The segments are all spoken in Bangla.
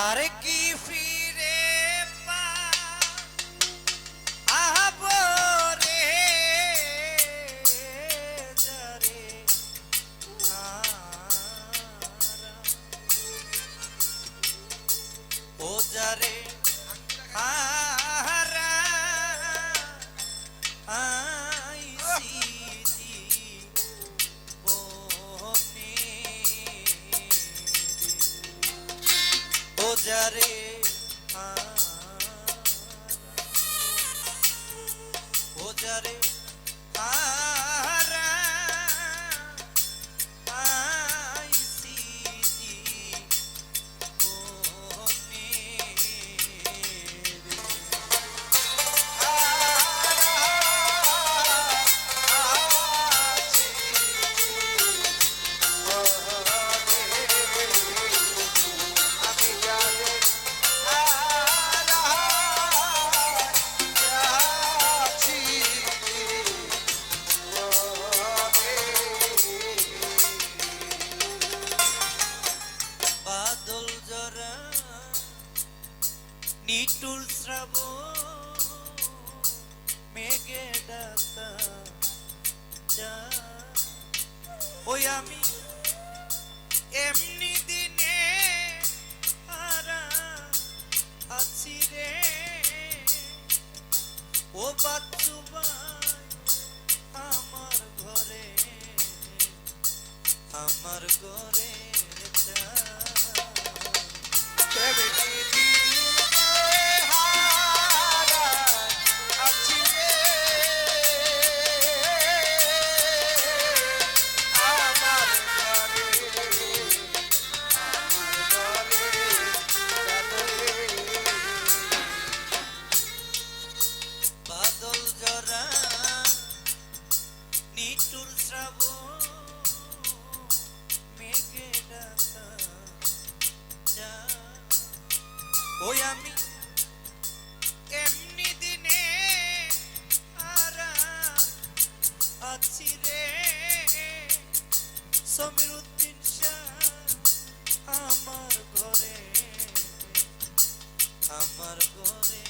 আরে কি ফ্রি estaré. নিটুল শ্রাব মেঘে ডাকা যা ওই আমি এমনি দিনে হারা আছি রে। ও বাচ্চু আমার ঘরে আমার ঘরে যা সমীর উদ্দিন আমার ঘরে আমার ঘরে।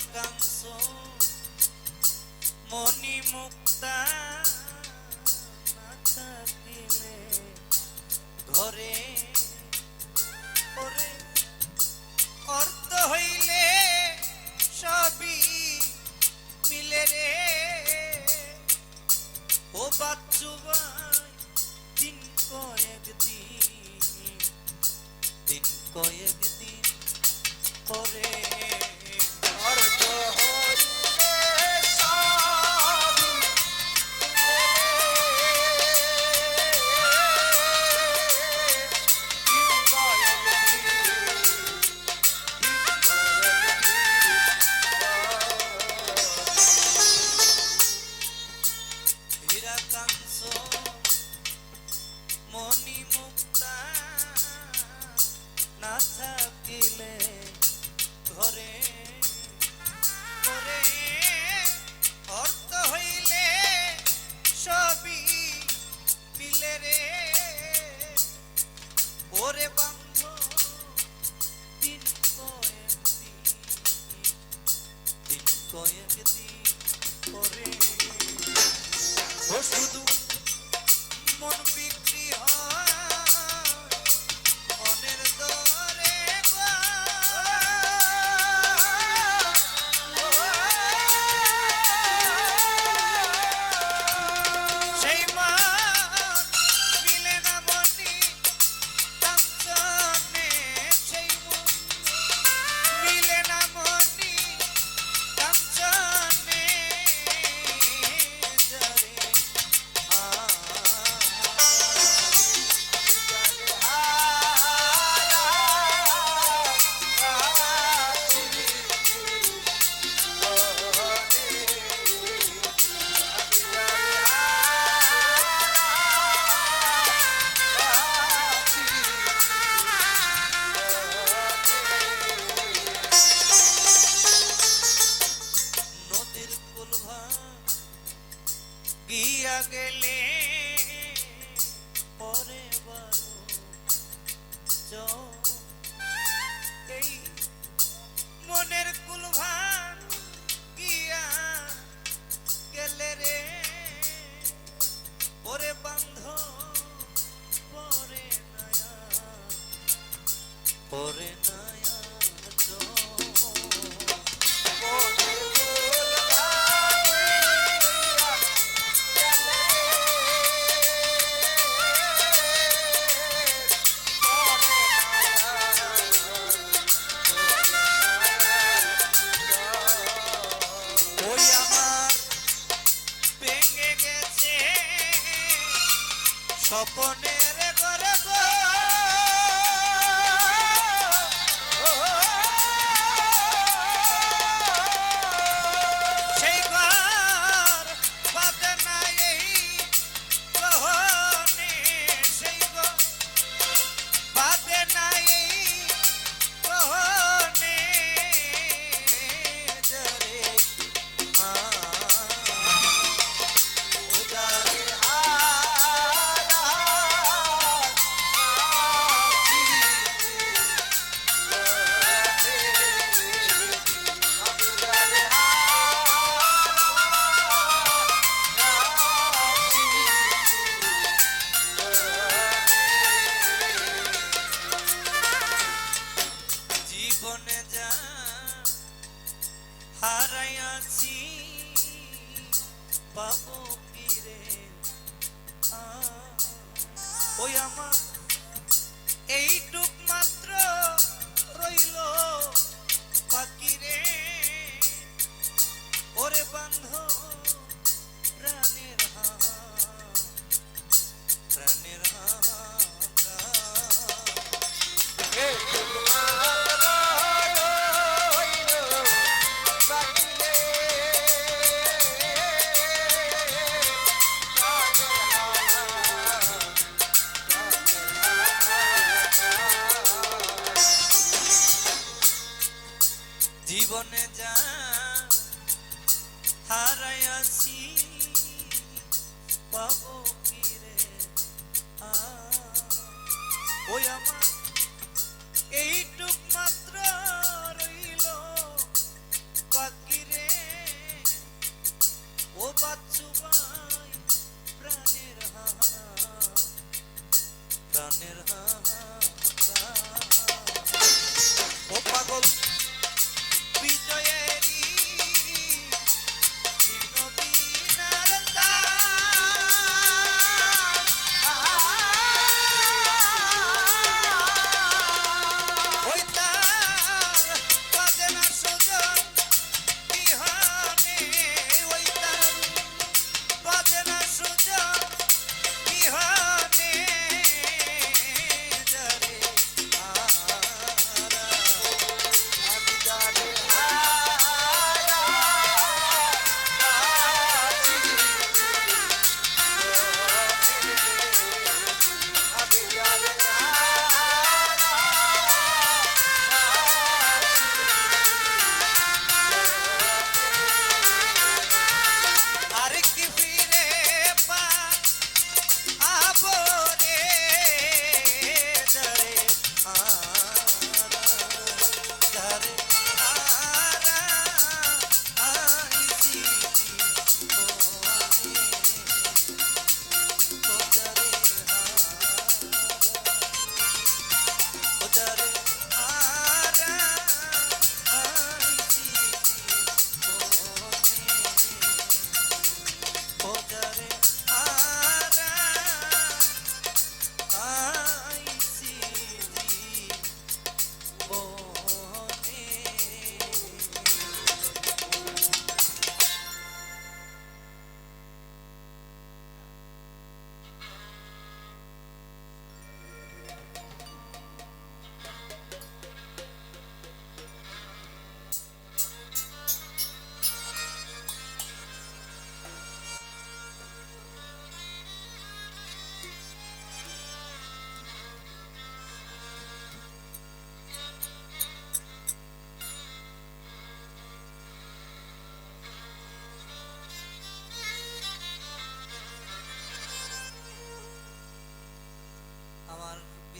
একাংশ মনি মুক্তা থাকিলে ধরে। ওরে, অর্থ হইলে সবই মিলে রে। ও বাচ্চু দিন কয়েক দিন দিন কয়েক দিন করে কয়েক দিন পরে ও শুধু মনের হারা ওই এইটুক মাত্র রইল বাকি রে। ওরে বান্ধব হাসি পাবো কি রে ওই আমার, এইটুক মাত্র রইল বাকি রে। ও বাচ্চু প্রাণের হা প্রাণের হা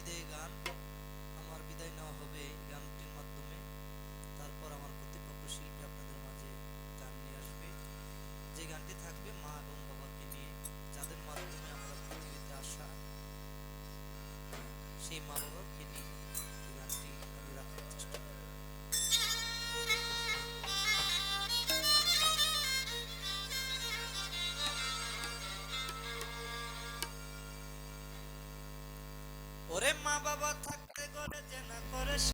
আমার বিদায় গান for the